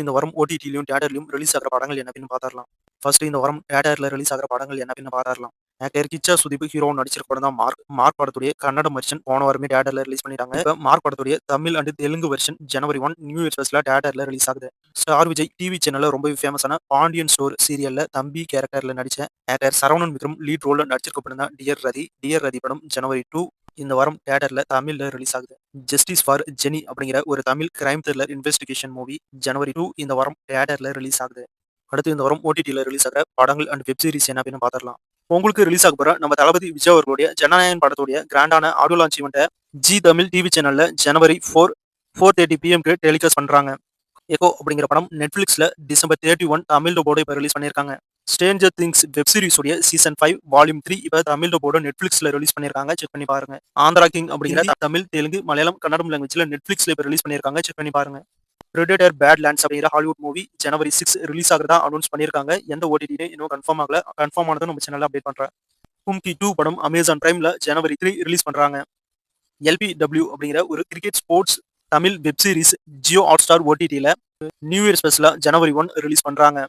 இந்த வாரம் ஓடிடிலயும், தேட்டர்லையும் ரிலீஸ் ஆகிற படங்கள் என்ன அப்படின்னு பாத்துரலாம். ஃபர்ஸ்ட் இந்த வாரம் தேட்டரில் ரிலீஸ் ஆகிற படங்கள் என்ன அப்படின்னு பாத்துரலாம். ஆக்டர் கிச்சா சுதீப் ஹீரோ நடிச்சிருக்க படம் தான் மார்க். மார்க் படத்துடைய கன்னட வெர்ஷன் போன வாரமே தியேட்டர்ல ரிலீஸ் பண்ணிட்டாங்க. இப்போ மார்க் படத்துடைய தமிழ் அண்ட் தெலுங்கு வெர்ஷன் ஜனவரி ஒன் நியூ இயர் ஸ்பெஷலா தியேட்டர்ல ரிலீஸ் ஆகுது. ஸ்டார் விஜய் டிவி சேனல்ல ரொம்ப ஃபேமஸான பாண்டியன் ஸ்டோர் சீரியல்ல தம்பி கேரக்டர்ல நடிச்ச ஆக்டர் சரவணன் விக்ரம் லீட் ரோல்ல நடிச்சிருக்க படம் தான் டியர் ரதி. டியர் ரதி படம் ஜனவரி டூ இந்த வாரம் தேட்டரில் தமிழில் ரிலீஸ் ஆகுது. ஜஸ்டிஸ் ஃபார் ஜெனி அப்படிங்கிற ஒரு Tamil crime thriller investigation movie ஜனவரி டூ இந்த வாரம் தேட்டரில் ரிலீஸ் ஆகுது. அடுத்து இந்த வாரம் ஓடிடியில் ரிலீஸ் ஆகுற படங்கள் அண்ட் வெப் சீரிஸ் என்ன அப்படின்னு பார்த்துடலாம் உங்களுக்கு ரிலீஸ் ஆக போகிற நம்ம தளபதி விஜய் அவர்களுடைய ஜனநாயகன் படத்துடைய கிராண்டான audio launch Zee Tamil TV சேனலில் ஜனவரி 4 4:30 பிஎம்க்கு டெலிகாஸ்ட் பண்றாங்க. எகோ அப்படிங்கிற படம் நெட்ஃப்ளிக்ஸில் டிசம்பர் 31 தமிழ் டப்போட இப்போ ரிலீஸ் பண்ணியிருக்காங்க ஸ்ட்ரேஞ்சர் திங்ஸ் வெப் சீரிஸ் உடைய சீசன் 5 வால்யூம் 3 இப்ப தமிழ் டப்போட நெட்ஃபிளிக்ஸ்ல ரிலீஸ் பண்ணிருக்காங்க. செக் பண்ணி பாருங்க. ஆந்திரா கிங் அப்படிங்கிற தமிழ், தெலுங்கு, மலையாளம், கன்னடம் லாங்குவேஜ்ல நெட்ஃபிளிக்ஸ்ல இப்ப ரிலீஸ் பண்ணிருக்காங்க. செக் பண்ணி பாருங்க. பிரெடேட்டர் பேட்லேண்ட்ஸ் அப்படிங்கிற ஹாலிவுட் மூவி ஜனவரி 6 ரிலீஸ் ஆகுறதா அனௌன்ஸ் பண்ணிருக்காங்க. எந்த ஓடிடிலயும் இன்னும் கன்ஃபார்ம் ஆகல. கன்ஃபார்ம் ஆனதும் நம்ம சேனல்ல அப்டேட் பண்றேன். கும்கி 2 படம் அமேசான் பிரைம்ல ஜனவரி 3 ரிலீஸ் பண்றாங்க. எல்பிடபிள்யூ அப்படிங்கிற ஒரு cricket sports Tamil web series Jio Hotstar ஓடிடில new year ஸ்பெஷலா ஜனவரி 1 ரிலீஸ் பண்றாங்க.